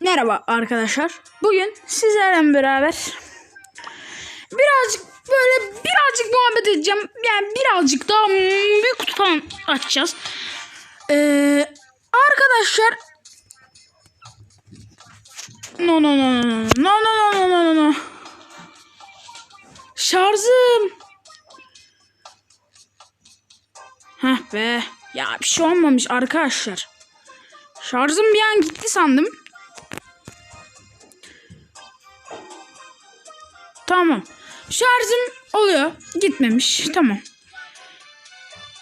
Merhaba arkadaşlar. Bugün sizlerle beraber birazcık böyle birazcık muhabbet edeceğim. Yani birazcık daha büyük kutu falan açacağız. Ee, arkadaşlar no no no no no no no no no no Şarjım. Heh be. Ya bir şey olmamış arkadaşlar. Şarjım bir an gitti sandım. Tamam. Şarjım oluyor. Gitmemiş. Tamam.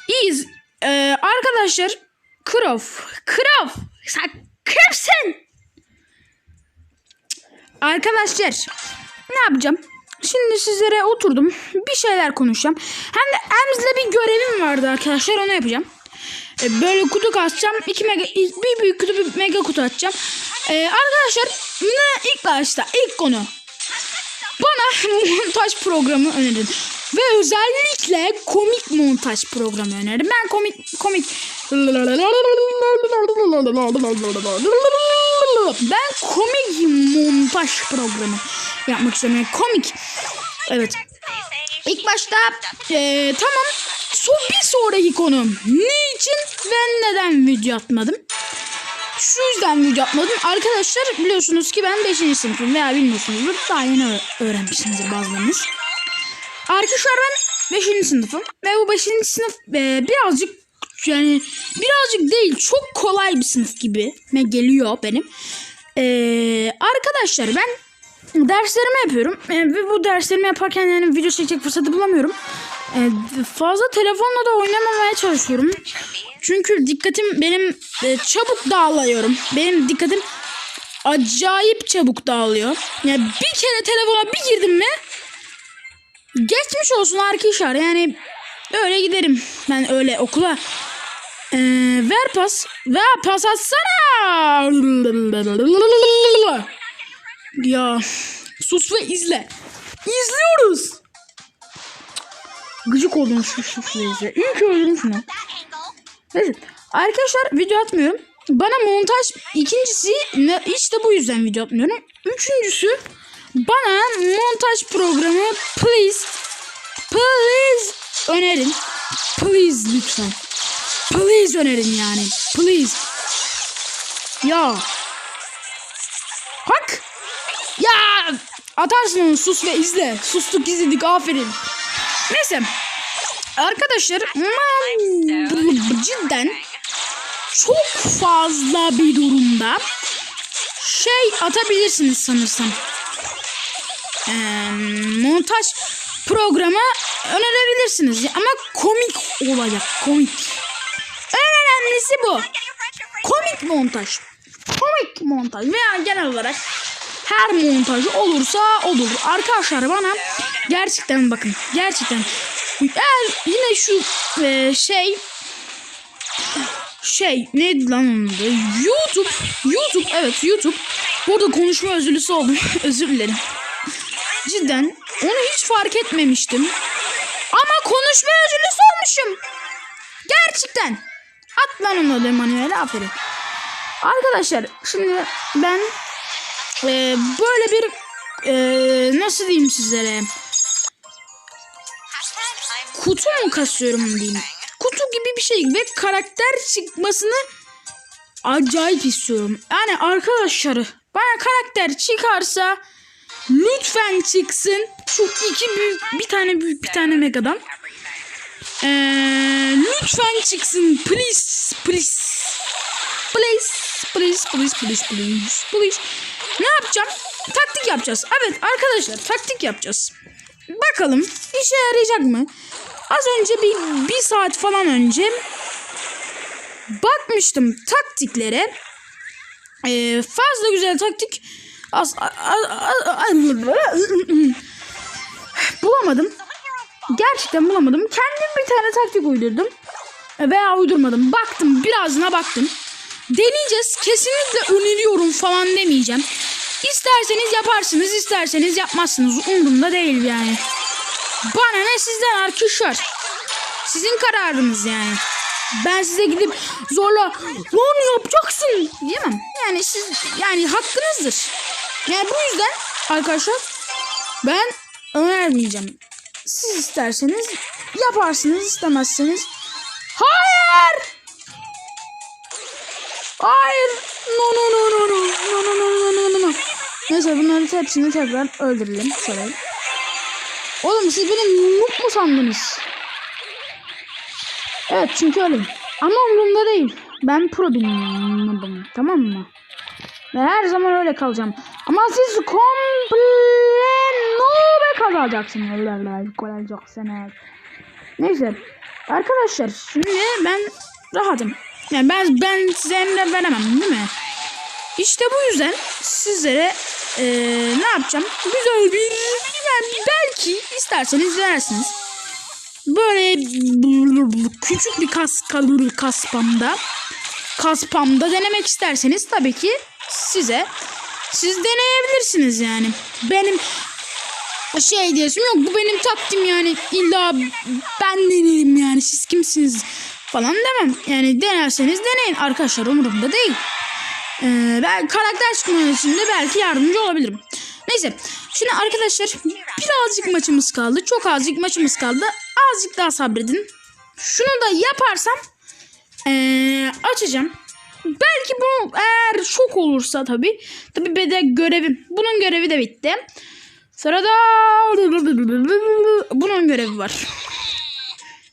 İyiyiz. Ee, arkadaşlar. Krov. Krov. Sen kimsin? Arkadaşlar. Ne yapacağım? Şimdi sizlere oturdum. Bir şeyler konuşacağım. Hem de Ems'le bir görevim vardı arkadaşlar. Onu yapacağım. Ee, böyle kutu kasacağım. İki mega, bir büyük kutu bir mega kutu açacağım. Ee, arkadaşlar ne ilk başta ilk konu bana montaj programı önerin. Ve özellikle komik montaj programı önerin. Ben komik komik ben komik montaj programı yapmak istiyorum. Komik. Evet. İlk başta eee, tamam. So, bir sonraki konu. Niçin ve neden video atmadım? Şu yüzden video atmadım. Arkadaşlar biliyorsunuz ki ben 5. sınıfım veya bilmiyorsunuzdur. Daha yeni öğrenmişsinizdir bazılarınız. Arkadaşlar ben 5. sınıfım. Ve bu 5. sınıf e, birazcık yani birazcık değil çok kolay bir sınıf gibi geliyor benim. E, arkadaşlar ben derslerimi yapıyorum. E, ve bu derslerimi yaparken yani video çekecek fırsatı bulamıyorum. E, fazla telefonla da oynamamaya çalışıyorum. Çünkü dikkatim benim e, çabuk dağılıyorum. Benim dikkatim acayip çabuk dağılıyor. Yani bir kere telefona bir girdim mi geçmiş olsun arkadaşlar. Yani öyle giderim. Ben öyle okula. Ee, ver pas. Ver pas atsana. Ya sus ve izle. İzliyoruz. Gıcık oldum şu şifreyi. İyi ki öldürdüm şunu. Neyse. Arkadaşlar video atmıyorum. Bana montaj ikincisi ne, işte bu yüzden video atmıyorum. Üçüncüsü bana montaj programı please please önerin. Please lütfen. Please önerin yani. Please. Ya. Bak. Ya. Atarsın onu sus ve izle. Sustuk izledik aferin. Neyse. Arkadaşlar cidden çok fazla bir durumda şey atabilirsiniz sanırsam. Montaj programı önerebilirsiniz ama komik olacak komik. En önemlisi bu. Komik montaj. Komik montaj veya genel olarak her montaj olursa olur. Arkadaşlar bana gerçekten bakın gerçekten. Eğer yine şu e, şey şey neydi lan onun adı? YouTube YouTube evet YouTube. Burada konuşma özürlüsü oldum özür dilerim. Cidden onu hiç fark etmemiştim. Ama konuşma özürlüsü olmuşum. Gerçekten. At lan onu öyle manuel aferin. Arkadaşlar şimdi ben e, böyle bir e, nasıl diyeyim sizlere kutu mu kasıyorum diyeyim. Kutu gibi bir şey ve karakter çıkmasını acayip istiyorum. Yani arkadaşlar bana karakter çıkarsa lütfen çıksın. Şu iki büyük bir tane büyük bir tane megadan. Ee, lütfen çıksın please please. Please please please please please please. Ne yapacağım? Taktik yapacağız. Evet arkadaşlar taktik yapacağız. Bakalım işe yarayacak mı? Az önce bir, bir saat falan önce bakmıştım taktiklere. Ee, fazla güzel taktik az, a- a- a- a- bulamadım. Gerçekten bulamadım. Kendim bir tane taktik uydurdum. Veya uydurmadım. Baktım birazına baktım. Deneyeceğiz. Kesinlikle öneriyorum falan demeyeceğim. İsterseniz yaparsınız, isterseniz yapmazsınız. Umurumda değil yani. Bana ne sizden arkadaşlar. Sizin kararınız yani. Ben size gidip zorla lan yapacaksın diyemem. Yani siz yani hakkınızdır. Yani bu yüzden arkadaşlar ben önermeyeceğim. Siz isterseniz yaparsınız istemezseniz hayır Hayır. No no no no no. No no no no no no. Neyse bunların hepsini tekrar öldürelim. Şöyle. Oğlum siz beni noob mu sandınız? Evet çünkü öyleyim. Ama umurumda değil. Ben pro bir. Tamam mı? Ve her zaman öyle kalacağım. Ama siz komple noobe kalacaksınız. Kalacaksınız. Neyse. Arkadaşlar şimdi ben rahatım. Yani ben ben size emre veremem değil mi? İşte bu yüzden sizlere eee, ne yapacağım? Güzel bir yani belki isterseniz denersiniz. Böyle küçük bir kas kalır kaspamda kaspamda denemek isterseniz tabii ki size siz deneyebilirsiniz yani. Benim şey diyorsun yok bu benim takdim yani illa ben denerim yani siz kimsiniz falan demem. Yani denerseniz deneyin arkadaşlar umurumda değil. Ee, ben karakter çıkmasında belki yardımcı olabilirim. Neyse şimdi arkadaşlar birazcık maçımız kaldı. Çok azıcık maçımız kaldı. Azıcık daha sabredin. Şunu da yaparsam ee, açacağım. Belki bu eğer çok olursa tabi. Tabi bir görevim. Bunun görevi de bitti. Sırada bunun görevi var.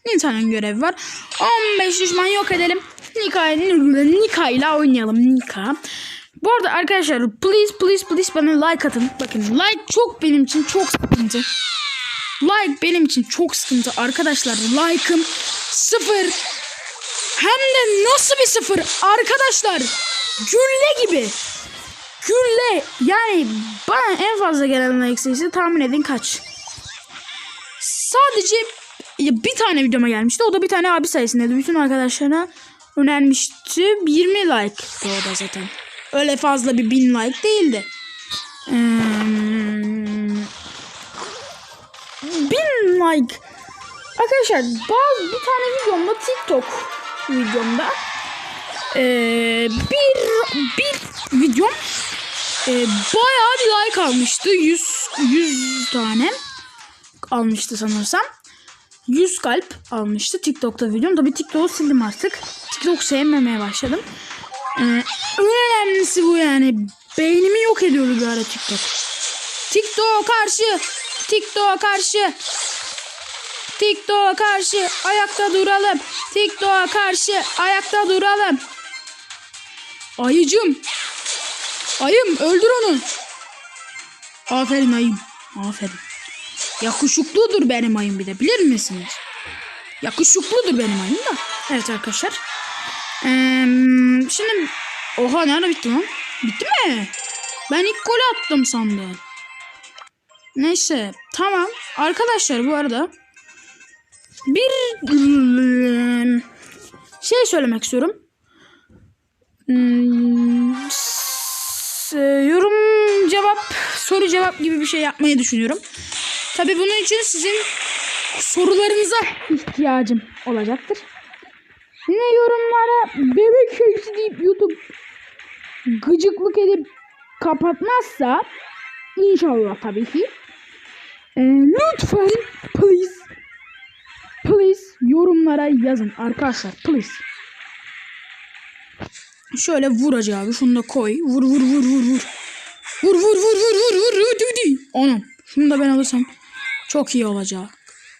Nita'nın görevi var. 15 düşman yok edelim. Nika, Nika ile oynayalım. Nika. Bu arada arkadaşlar please please please bana like atın. Bakın like çok benim için çok sıkıntı. Like benim için çok sıkıntı. Arkadaşlar like'ım sıfır. Hem de nasıl bir sıfır? Arkadaşlar gülle gibi. Gülle yani bana en fazla gelen like sayısı tahmin edin kaç? Sadece ya bir tane videoma gelmişti. O da bir tane abi sayesinde. Bütün arkadaşlarına önermişti. 20 like o da zaten. Öyle fazla bir bin like değildi. Hmm, bin like. Arkadaşlar bazı bir tane videomda TikTok videomda ee, bir bir videom e, bayağı bir like almıştı. 100 100 tane almıştı sanırsam. 100 kalp almıştı TikTok'ta videom. Tabii TikTok'u sildim artık. TikTok sevmemeye başladım. Ee, en önemlisi bu yani. Beynimi yok ediyordu bir ara TikTok. TikTok'a karşı. TikTok'a karşı. TikTok'a karşı. Ayakta duralım. TikTok'a karşı. Ayakta duralım. Ayıcım. Ayım öldür onu. Aferin ayım. Aferin. Yakışıklıdır benim ayım bir de bilir misiniz? Yakışıklıdır benim ayım da. Evet arkadaşlar. Ee, şimdi oha nerede bitti lan? Bitti mi? Ben ilk golü attım sandım. Neyse tamam. Arkadaşlar bu arada bir şey söylemek istiyorum. Hmm, yorum cevap soru cevap gibi bir şey yapmayı düşünüyorum. Tabi bunun için sizin sorularınıza ihtiyacım olacaktır. Yine yorumlara bebek şakası deyip YouTube gıcıklık edip kapatmazsa inşallah tabii ki e, lütfen please please yorumlara yazın arkadaşlar please. Şöyle vur Hacı abi şunu da koy. Vur vur vur. Vur vur vur vur vur vur vur vur. Anam şunu da ben alırsam çok iyi olacak.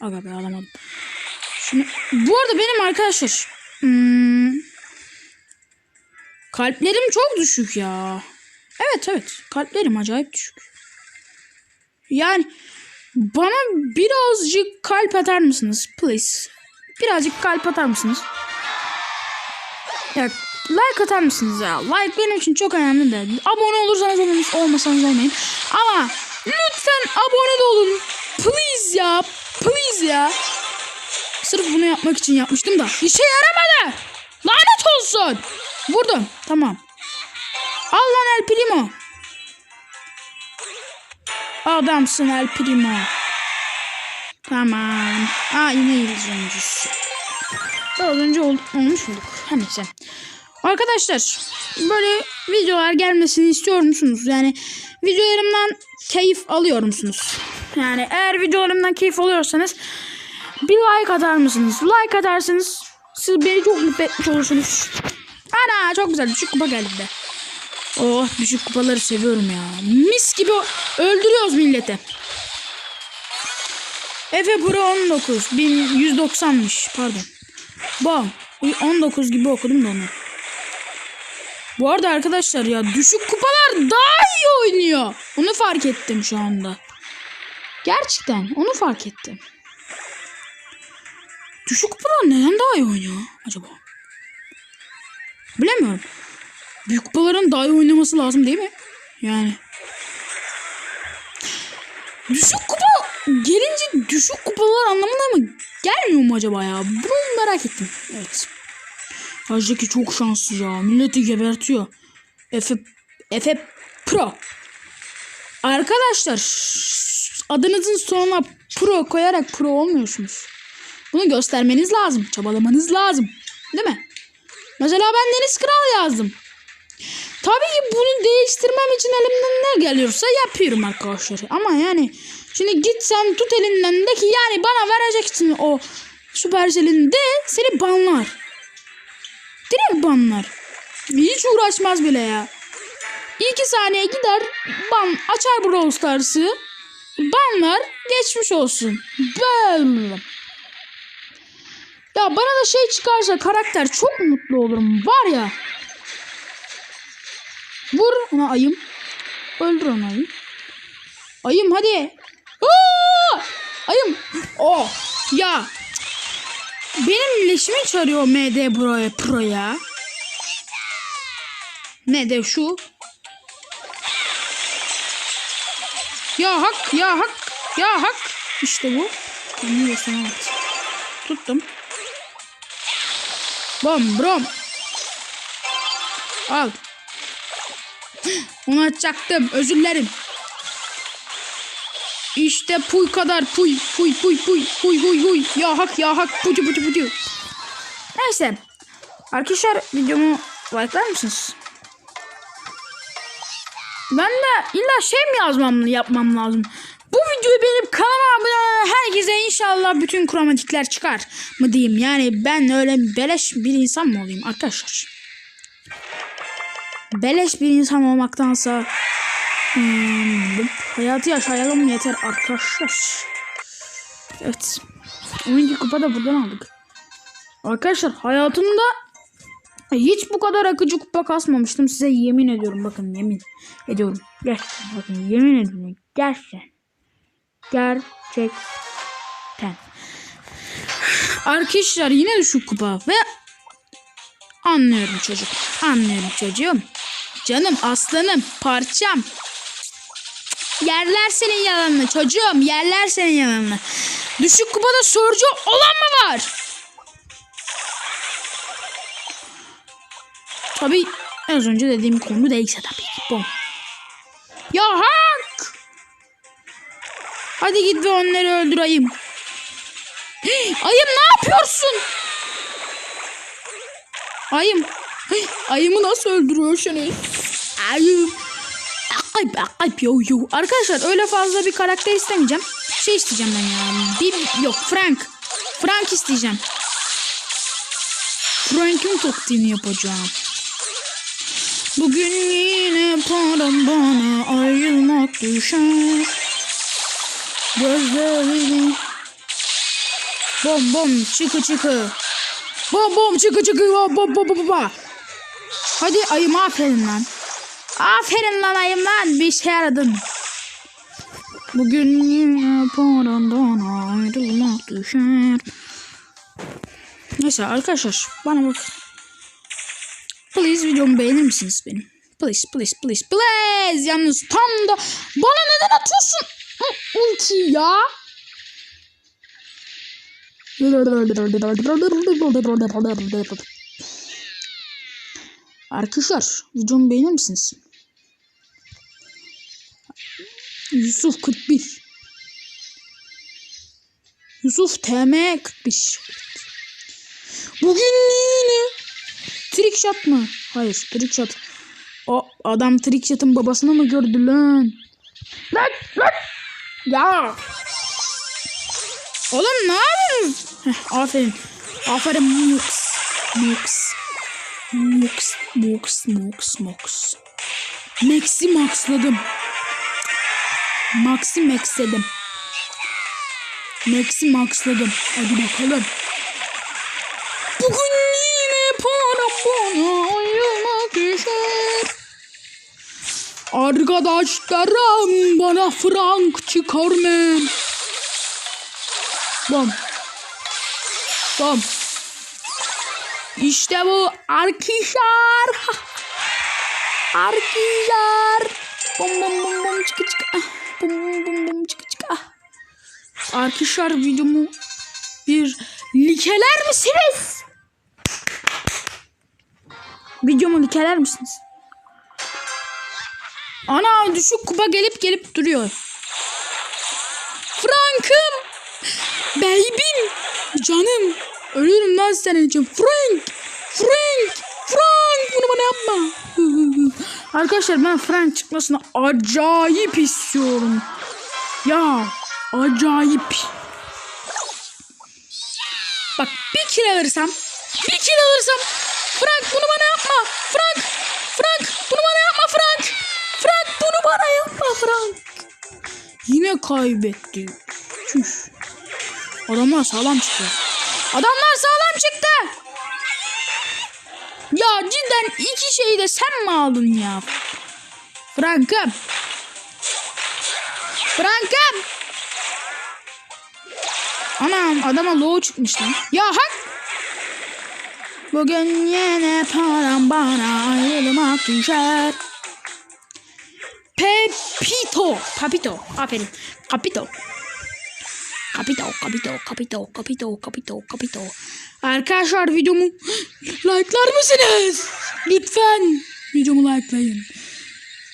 Aga be alamadım. Şimdi, bu arada benim arkadaşlar hmm, kalplerim çok düşük ya. Evet evet kalplerim acayip düşük. Yani bana birazcık kalp atar mısınız please? Birazcık kalp atar mısınız? Ya like atar mısınız ya? Like benim için çok önemli de. Abone olursanız olun, olmasanız olmayın. Ama lütfen abone de olun. Please ya. Please ya. Sırf bunu yapmak için yapmıştım da. İşe yaramadı. Lanet olsun. Vurdum. Tamam. Al lan El Primo. Adamsın El Primo. Tamam. Aa yine yıldız. Daha önce ol, olmuş muyduk? Her neyse. Arkadaşlar böyle videolar gelmesini istiyor musunuz? Yani videolarımdan keyif alıyor musunuz? Yani eğer videolarımdan keyif alıyorsanız bir like atar mısınız? Like atarsanız siz beni çok mutlu etmiş olursunuz. Ana çok güzel düşük kupa geldi de. Oh düşük kupaları seviyorum ya. Mis gibi öldürüyoruz milleti. Efe Pro 19 1190'mış pardon. Bam 19 gibi okudum da onu. Bu arada arkadaşlar ya düşük kupalar daha iyi oynuyor. Onu fark ettim şu anda. Gerçekten onu fark ettim. Düşük kupalar neden daha iyi oynuyor acaba? Bilemiyorum. Büyük kupaların daha iyi oynaması lazım değil mi? Yani. Düşük kupa gelince düşük kupalar anlamına mı gelmiyor mu acaba ya? Bunu merak ettim. Evet. Hajdaki çok şanslı ya. Milleti gebertiyor. Efe, Efe Pro. Arkadaşlar adınızın sonuna Pro koyarak Pro olmuyorsunuz. Bunu göstermeniz lazım. Çabalamanız lazım. Değil mi? Mesela ben Deniz Kral yazdım. Tabii ki bunu değiştirmem için elimden ne geliyorsa yapıyorum arkadaşlar. Ama yani şimdi git sen tut elinden de ki yani bana vereceksin o Supercell'in de seni banlar. Direkt banlar. Hiç uğraşmaz bile ya. İki saniye gider ban açar Brawl Stars'ı banlar geçmiş olsun. Böyle. Ya bana da şey çıkarsa karakter çok mutlu olurum. Var ya. Vur ona ayım. Öldür onu ayım. Ayım hadi. Aa! Ayım. Oh. Ya. Benim leşimi çağırıyor MD Pro'ya Pro. Ne de şu. Ya hak ya hak ya hak. İşte bu. Kendini göstermek. Tuttum. Bom brom. Al. Onu açacaktım. Özür dilerim. İşte puy kadar puy puy puy puy puy puy puy. Ya hak ya hak pucu pucu pucu. Neyse. Arkadaşlar videomu like'lar mısınız? Ben de illa şey mi yazmam yapmam lazım. Bu videoyu benim kanalıma abone herkese inşallah bütün kromatikler çıkar mı diyeyim. Yani ben öyle beleş bir insan mı olayım arkadaşlar? Beleş bir insan olmaktansa hmm, hayatı yaşayalım yeter arkadaşlar. Evet. 12 kupa da buradan aldık. Arkadaşlar hayatımda hiç bu kadar akıcı kupa kasmamıştım. Size yemin ediyorum. Bakın yemin ediyorum. Gerçekten bakın yemin ediyorum. Gerçekten. Gerçekten. Arkadaşlar yine düşük kupa ve anlıyorum çocuk. Anlıyorum çocuğum. Canım aslanım parçam. Yerler senin yalanını çocuğum. Yerler senin yalanını. Düşük kupada sorucu olan mı var? Tabii az önce dediğim konu değilse tabii ki. Bom. Ya hak! Hadi git ve onları öldüreyim. Ayım ne yapıyorsun? Ayım. Ayımı nasıl öldürüyorsunuz? Ayım. Akayıp akayıp yo yo. Arkadaşlar öyle fazla bir karakter istemeyeceğim. Şey isteyeceğim ben ya. Bir, yok Frank. Frank isteyeceğim. Frank'in taktiğini yapacağım. Bugün yine param bana ayrılmak düşer. Gözlerini Bom bom çıkı çıkı. Bom bom çıkı çıkı bom bom bom bom. Hadi ayım aferin lan. Aferin lan ayım lan bir şey yaradın. Bugün yine parandan ayrılmak düşer. Neyse arkadaşlar bana bak. Please videomu beğenir misiniz benim? Please please please please. Yalnız tam da bana neden atıyorsun? Ulti ya. Arkadaşlar videomu beğenir misiniz? Yusuf 41 Yusuf TM 41 Bugün yine. Trick shot mı? Hayır trick shot. O adam trick shot'ın babasını mı gördü lan? Lan lan. Ya. Oğlum ne yapıyorsun? Heh, aferin. Aferin Mux. Mux. Mux. Mux. Mux. Mux. Max'i maxladım. Max'i maxladım. Max'i maxladım. Hadi bakalım. Bugün yine para bana ayırmak düşer. Arkadaşlarım bana frank çıkarmayın. Bom. Bom. İşte bu arkadaşlar. Arkadaşlar. Bom bom bom bom çıkı çıkı. Bom bom bom çıkı çıkı. Ah. Arkadaşlar videomu bir likeler misiniz? Videomu likeler misiniz? Ana düşük kupa gelip gelip duruyor. Frank'ım. Baby'm. Canım. Ölürüm lan senin için. Frank. Frank. Frank. Bunu bana yapma. Arkadaşlar ben Frank çıkmasını acayip istiyorum. Ya acayip. Bak bir kill alırsam bir kill alırsam Frank bunu bana yapma. Frank. Frank bunu bana yapma Frank. Frank bunu bana yapma Frank. Yine kaybetti. Adamlar sağlam çıktı. Adamlar sağlam çıktı. Ya cidden iki şeyi de sen mi aldın ya? Frank'ım. Frank'ım. Anam adama low çıkmış lan. Ya hak. Bugün yine param bana ayrılmak düşer. Pepito. Papito. Aferin. Capito. Capito, capito, capito, capito, capito, capito. Arkadaşlar videomu like'lar mısınız? Lütfen videomu like'layın.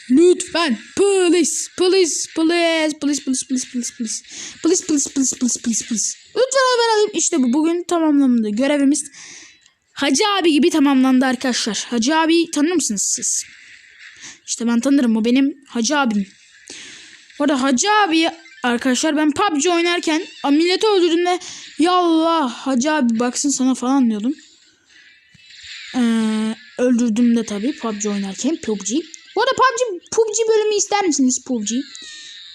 Lütfen. Please, please, please, please, please, please, please, please. Please, please, please, please, please, please. Lütfen haber alayım. İşte bu bugün tamamlandı. Görevimiz Hacı abi gibi tamamlandı arkadaşlar. Hacı abi tanır mısınız siz? İşte ben tanırım. O benim Hacı abim. Bu arada Hacı abi arkadaşlar ben PUBG oynarken milleti öldürdüğümde ya Allah Hacı abi baksın sana falan diyordum. Ee, öldürdüğümde tabii PUBG oynarken PUBG. Bu arada PUBG, PUBG bölümü ister misiniz PUBG?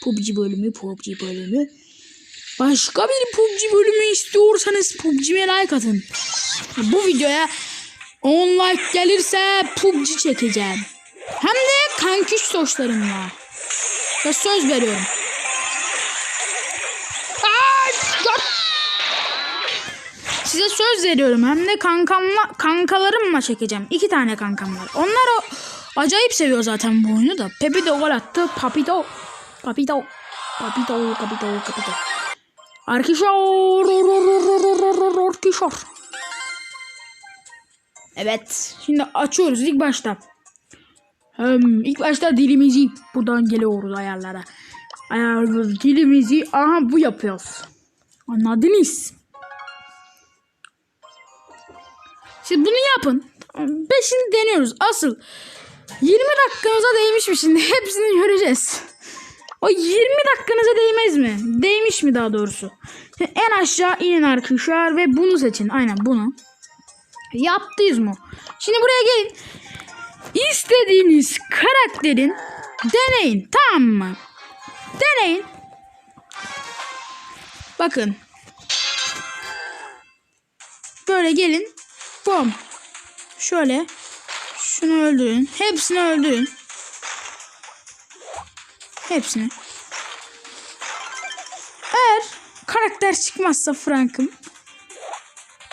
PUBG bölümü, PUBG bölümü. Başka bir PUBG bölümü istiyorsanız PUBG'ye like atın. Bu videoya 10 like gelirse PUBG çekeceğim. Hem de kanküş soçlarımla. Ve söz veriyorum. Söz veriyorum. Hem de kankamla, kankalarımla çekeceğim. İki tane kankam var. Onlar o acayip seviyor zaten bu oyunu da. Pepe de gol attı. Papito. Papito. Papito. Papito. Papito. Arkadaşlar. Arkadaşlar. Evet. Şimdi açıyoruz ilk başta. Hem ilk başta dilimizi buradan geliyoruz ayarlara. Ayarlıyoruz dilimizi. Aha bu yapıyoruz. Anladınız? Şimdi bunu yapın. Beşini deniyoruz. Asıl 20 dakikanıza değmiş mi şimdi? Hepsini göreceğiz. O 20 dakikanıza değmez mi? Değmiş mi daha doğrusu? En aşağı inin arkadaşlar ve bunu seçin. Aynen bunu. Yaptınız mı? Şimdi buraya gelin. İstediğiniz karakterin deneyin. Tamam mı? Deneyin. Bakın. Böyle gelin. Bom. Şöyle. Şunu öldürün. Hepsini öldürün. Hepsini. Eğer karakter çıkmazsa Frank'ım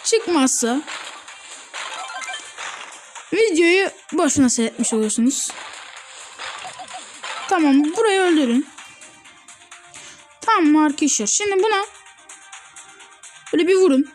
çıkmazsa videoyu boşuna seyretmiş oluyorsunuz. Tamam burayı öldürün. Tamam arkadaşlar. Şimdi buna böyle bir vurun.